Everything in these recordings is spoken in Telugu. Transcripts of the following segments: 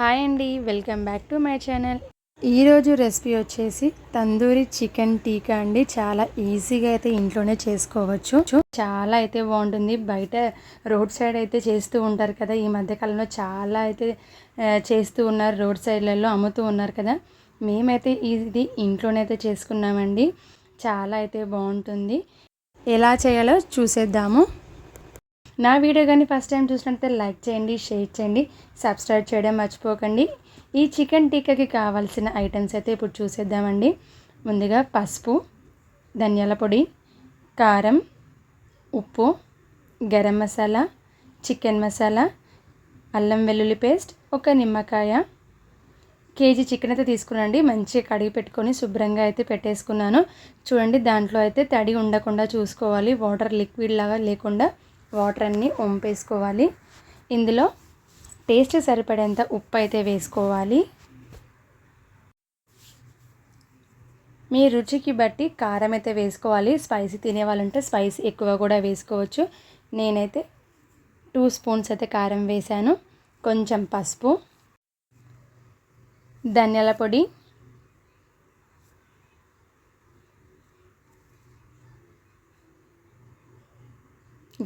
హాయ్ అండి welcome back to my channel. ఈరోజు రెసిపీ వచ్చేసి తందూరి చికెన్ టీకా అండి. చాలా ఈజీగా అయితే ఇంట్లోనే చేసుకోవచ్చు. చాలా అయితే బాగుంటుంది. బయట రోడ్ సైడ్ అయితే చేస్తూ ఉంటారు కదా. ఈ మధ్యకాలంలో చాలా అయితే చేస్తూ ఉన్నారు. రోడ్ సైడ్లలో అమ్ముతూ ఉన్నారు కదా. మేమైతే ఇది ఇంట్లోనే అయితే చేసుకున్నామండి. చాలా అయితే బాగుంటుంది. ఎలా చేయాలో చూసేద్దాము. నా వీడియో కానీ ఫస్ట్ టైం చూసినట్లయితే లైక్ చేయండి షేర్ చేయండి సబ్స్క్రైబ్ చేయడం మర్చిపోకండి. ఈ చికెన్ టీకాకి కావాల్సిన ఐటమ్స్ అయితే ఇప్పుడు చూసేద్దామండి. ముందుగా పసుపు ధనియాల పొడి కారం ఉప్పు గరం మసాలా చికెన్ మసాలా అల్లం వెల్లుల్లి పేస్ట్ ఒక నిమ్మకాయ. కేజీ చికెన్ అయితే తీసుకున్నాండి మంచిగా కడిగి పెట్టుకొని శుభ్రంగా అయితే పెట్టేసుకున్నాను. చూడండి దాంట్లో అయితే తడి ఉండకుండా చూసుకోవాలి. వాటర్ లిక్విడ్ లాగా లేకుండా వాటర్ అన్నీ వంపేసుకోవాలి. ఇందులో టేస్ట్ సరిపడేంత ఉప్పు అయితే వేసుకోవాలి. మీ రుచికి బట్టి కారం అయితే వేసుకోవాలి. స్పైసీ తినే వాళ్ళుంటే స్పైసీ ఎక్కువ కూడా వేసుకోవచ్చు. నేనైతే టూ స్పూన్స్ అయితే కారం వేశాను. కొంచెం పసుపు ధనియాల పొడి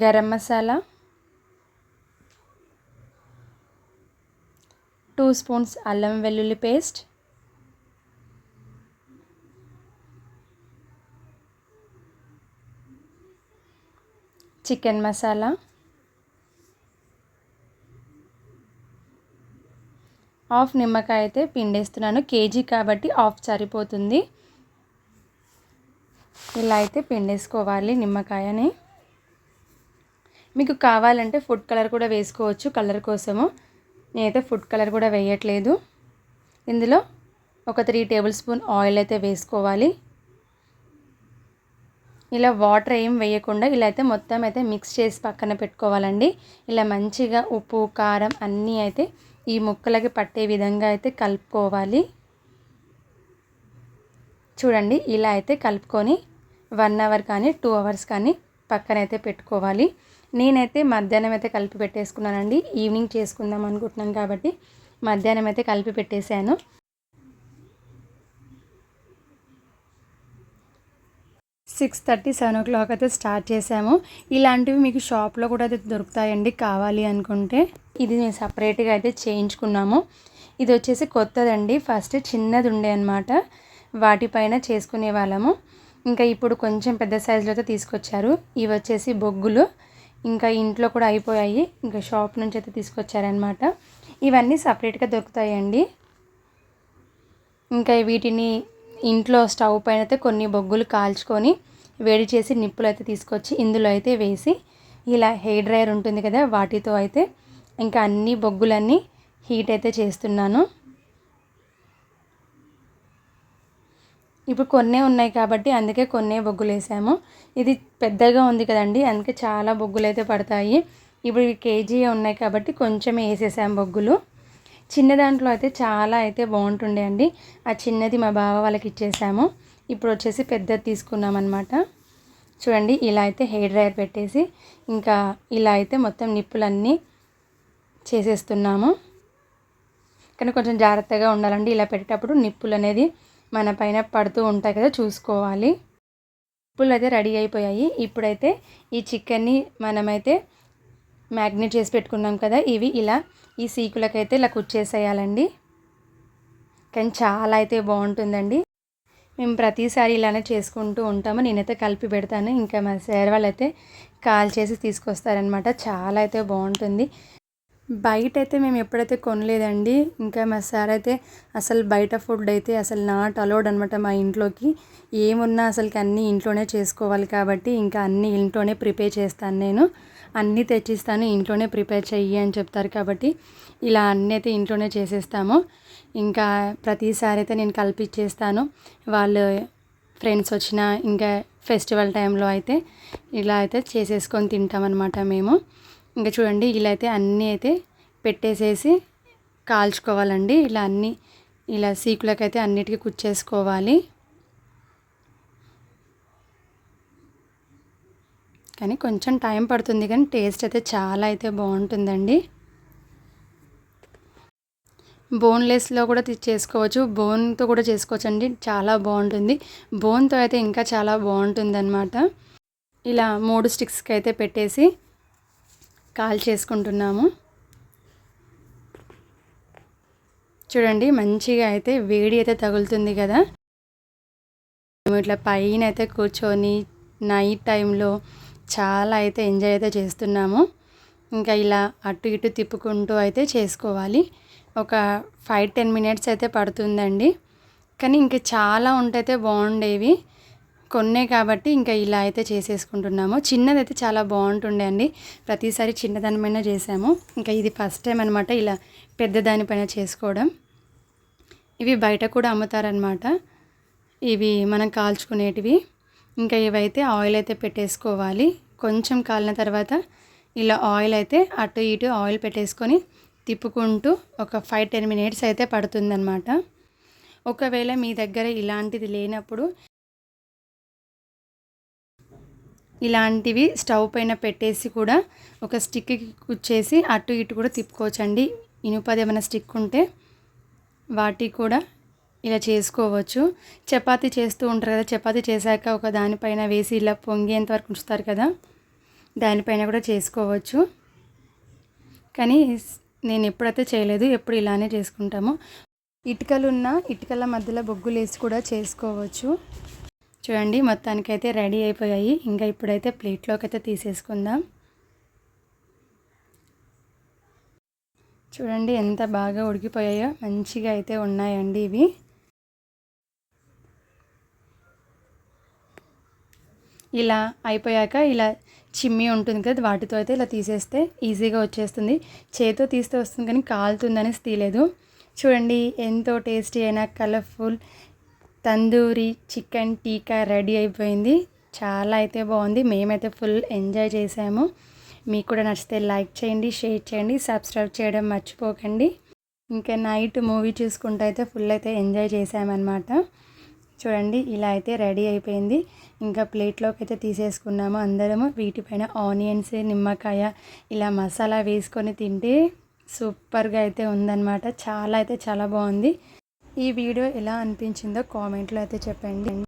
గరం మసాలా టూ స్పూన్స్ అల్లం వెల్లుల్లి పేస్ట్ చికెన్ మసాలా హాఫ్ నిమ్మకాయ అయితే పిండేస్తున్నాను. కేజీ కాబట్టి హాఫ్ సరిపోతుంది. ఇలా అయితే పిండేసుకోవాలి నిమ్మకాయని. మీకు కావాలంటే ఫుడ్ కలర్ కూడా వేసుకోవచ్చు కలర్ కోసము. నేనైతే ఫుడ్ కలర్ కూడా వేయట్లేదు. ఇందులో ఒక త్రీ టేబుల్ స్పూన్ ఆయిల్ అయితే వేసుకోవాలి. ఇలా వాటర్ ఏం వేయకుండా ఇలా అయితే మొత్తం అయితే మిక్స్ చేసి పక్కన పెట్టుకోవాలండి. ఇలా మంచిగా ఉప్పు కారం అన్నీ అయితే ఈ ముక్కలకి పట్టే విధంగా అయితే కలుపుకోవాలి. చూడండి ఇలా అయితే కలుపుకొని వన్ అవర్ కానీ టూ అవర్స్ కానీ పక్కన అయితే పెట్టుకోవాలి. నేనైతే మధ్యాహ్నం అయితే కలిపి పెట్టేసుకున్నానండి. ఈవినింగ్ చేసుకుందాం అనుకుంటున్నాను కాబట్టి మధ్యాహ్నం అయితే కలిపి పెట్టేశాను. Six thirty seven o'clock అయితే స్టార్ట్ చేసాము ఇలాంటివి మీకు షాప్లో కూడా అయితే దొరుకుతాయండి కావాలి అనుకుంటే. ఇది మేము సపరేట్గా అయితే చేయించుకున్నాము. ఇది వచ్చేసి కొత్తదండి. ఫస్ట్ చిన్నది ఉండే అనమాట వాటిపైన చేసుకునే వాళ్ళము. ఇంకా ఇప్పుడు కొంచెం పెద్ద సైజులో అయితే తీసుకొచ్చారు. ఇవి వచ్చేసి బొగ్గులు. ఇంకా ఇంట్లో కూడా అయిపోయాయి. ఇంకా షాప్ నుంచి అయితే తీసుకొచ్చారనమాట ఇవన్నీ సపరేట్గా దొరుకుతాయండి. ఇంకా వీటిని ఇంట్లో స్టవ్ పైన అయితే కొన్ని బొగ్గులు కాల్చుకొని వేడి చేసి నిప్పులు అయితే తీసుకొచ్చి ఇందులో అయితే వేసి ఇలా హెయిర్ డ్రైయర్ ఉంటుంది కదా వాటితో అయితే ఇంకా అన్ని బొగ్గులన్నీ హీట్ అయితే చేస్తున్నాను. ఇప్పుడు కొన్నే ఉన్నాయి కాబట్టి అందుకే కొన్నే బొగ్గులు వేసాము ఇది పెద్దగా ఉంది కదండి అందుకే చాలా బొగ్గులు అయితే పడతాయి. ఇప్పుడు ఇవి కేజీ ఉన్నాయి కాబట్టి కొంచెం వేసేసాము బొగ్గులు. చిన్న దాంట్లో అయితే చాలా అయితే బాగుంటుండే అండి. ఆ చిన్నది మా బావ వాళ్ళకి ఇచ్చేసాము. ఇప్పుడు వచ్చేసి పెద్దది తీసుకున్నాం అనమాట చూడండి ఇలా అయితే హెయిర్ డ్రైయర్ పెట్టేసి ఇంకా ఇలా అయితే మొత్తం నిప్పులన్నీ చేసేస్తున్నాము. కానీ కొంచెం జాగ్రత్తగా ఉండాలండి ఇలా పెట్టేటప్పుడు నిప్పులు అనేది మన పైన పడుతూ ఉంటాయి కదా చూసుకోవాలి. ఉప్పులు అయితే రెడీ అయిపోయాయి. ఇప్పుడైతే ఈ చికెన్ని మనమైతే మ్యాగ్నేట్ చేసి పెట్టుకున్నాం కదా ఇవి ఇలా ఈ సీకులకైతే ఇలా కుచ్చేసేయాలండి కానీ చాలా అయితే బాగుంటుందండి. మేము ప్రతిసారి ఇలానే చేసుకుంటూ ఉంటాము. నేనైతే కలిపి పెడతాను. ఇంకా మా సార్ వాళ్ళు అయితే కాల్ చేసి తీసుకొస్తారనమాట చాలా అయితే బాగుంటుంది. బయట అయితే మేము ఎప్పుడైతే కొనలేదండి ఇంకా మా సార్ అయితే అసలు బయట ఫుడ్ అయితే అసలు నాట్ అలౌడ్ అనమాట మా ఇంట్లోకి. ఏమున్నా అసలుకి అన్నీ ఇంట్లోనే చేసుకోవాలి కాబట్టి ఇంకా అన్నీ ఇంట్లోనే ప్రిపేర్ చేస్తాను నేను. అన్నీ తెచ్చిస్తాను ఇంట్లోనే ప్రిపేర్ చెయ్యి అని చెప్తారు కాబట్టి ఇలా అన్నీ అయితే ఇంట్లోనే చేసేస్తాము. ఇంకా ప్రతిసారి అయితే నేను కల్పించేస్తాను. వాళ్ళు ఫ్రెండ్స్ వచ్చిన ఇంకా ఫెస్టివల్ టైంలో అయితే ఇలా అయితే చేసేసుకొని తింటామన్నమాట మేము. ఇంకా చూడండి ఇలా అయితే అన్నీ అయితే పెట్టేసేసి కాల్చుకోవాలండి. ఇలా అన్నీ ఇలా సీకులకైతే అన్నిటికీ కుచ్చేసుకోవాలి. కానీ కొంచెం టైం పడుతుంది కానీ టేస్ట్ అయితే చాలా అయితే బాగుంటుందండి. బోన్లెస్లో కూడా చేసుకోవచ్చు. బోన్తో కూడా చేసుకోవచ్చు అండి చాలా బాగుంటుంది. బోన్తో అయితే ఇంకా చాలా బాగుంటుంది అనమాట ఇలా మూడు స్టిక్స్కి అయితే పెట్టేసి కాల్ చేసుకుంటున్నాము. చూడండి మంచిగా అయితే వేడి అయితే తగులుతుంది కదా. మేము ఇట్లా పైన అయితే కూర్చొని నైట్ టైంలో చాలా అయితే ఎంజాయ్ అయితే చేస్తున్నాము. ఇంకా ఇలా అటు ఇటు తిప్పుకుంటూ అయితే చేసుకోవాలి. ఒక ఫైవ్ టెన్ మినిట్స్ అయితే పడుతుందండి. కానీ ఇంకా చాలా ఉంటైతే బాగుండేవి. కొన్నే కాబట్టి ఇంకా ఇలా అయితే చేసేసుకుంటున్నాము. చిన్నదైతే చాలా బాగుంటుండే అండి. ప్రతిసారి చిన్నదానిపైన చేసాము. ఇంకా ఇది ఫస్ట్ టైం అనమాట ఇలా పెద్ద దానిపైన చేసుకోవడం. ఇవి బయట కూడా అమ్ముతారనమాట ఇవి మనం కాల్చుకునేటివి. ఇంకా ఇవైతే ఆయిల్ అయితే పెట్టేసుకోవాలి. కొంచెం కాలిన తర్వాత ఇలా ఆయిల్ అయితే అటు ఇటు ఆయిల్ పెట్టేసుకొని తిప్పుకుంటూ ఒక ఫైవ్ టెన్ మినిట్స్ అయితే పడుతుందన్నమాట. ఒకవేళ మీ దగ్గర ఇలాంటిది లేనప్పుడు ఇలాంటివి స్టవ్ పైన పెట్టేసి కూడా ఒక స్టిక్కి కుచ్చేసి అటు ఇటు కూడా తిప్పుకోవచ్చండి. ఇనుపది ఏమైనా స్టిక్ ఉంటే వాటి కూడా ఇలా చేసుకోవచ్చు. చపాతీ చేస్తూ ఉంటారు కదా చపాతీ చేశాక ఒక దానిపైన వేసి ఇలా పొంగేంత వరకు ఉంచుతారు కదా దానిపైన కూడా చేసుకోవచ్చు. కానీ నేను ఎప్పుడైతే చేయలేదు ఎప్పుడు ఇలానే చేసుకుంటాము. ఇటుకలు ఉన్న ఇటుకల మధ్యలో బొగ్గులు వేసి కూడా చేసుకోవచ్చు. చూడండి మొత్తానికైతే రెడీ అయిపోయాయి. ఇంకా ఇప్పుడైతే ప్లేట్లోకి అయితే తీసేసుకుందాం. చూడండి ఎంత బాగా ఉడికిపోయాయో మంచిగా అయితే ఉన్నాయండి ఇవి. ఇలా అయిపోయాక ఇలా చిమ్మి ఉంటుంది కదా వాటితో అయితే ఇలా తీసేస్తే ఈజీగా వచ్చేస్తుంది. చేతితో తీస్తే వస్తుంది కానీ కాలుతుందనేసి తీయలేదు. చూడండి ఎంతో టేస్టీ అయినా colourful tandoori chicken tikka ready అయిపోయింది. చాలా అయితే బాగుంది. మేమైతే ఫుల్ ఎంజాయ్ చేసాము మీకు కూడా నచ్చితే లైక్ చేయండి షేర్ చేయండి సబ్స్క్రైబ్ చేయడం మర్చిపోకండి. ఇంకా నైట్ మూవీ చూసుకుంటూ అయితే ఫుల్ అయితే ఎంజాయ్ చేసామన్నమాట చూడండి ఇలా అయితే రెడీ అయిపోయింది. ఇంకా ప్లేట్లోకి అయితే తీసేసుకున్నాము అందరము. వీటిపైన ఆనియన్స్ నిమ్మకాయ ఇలా మసాలా వేసుకొని తింటే సూపర్గా అయితే ఉందన్నమాట. చాలా అయితే చాలా బాగుంది. ఈ వీడియో ఎలా అనిపించిందో కామెంట్లో అయితే చెప్పండి.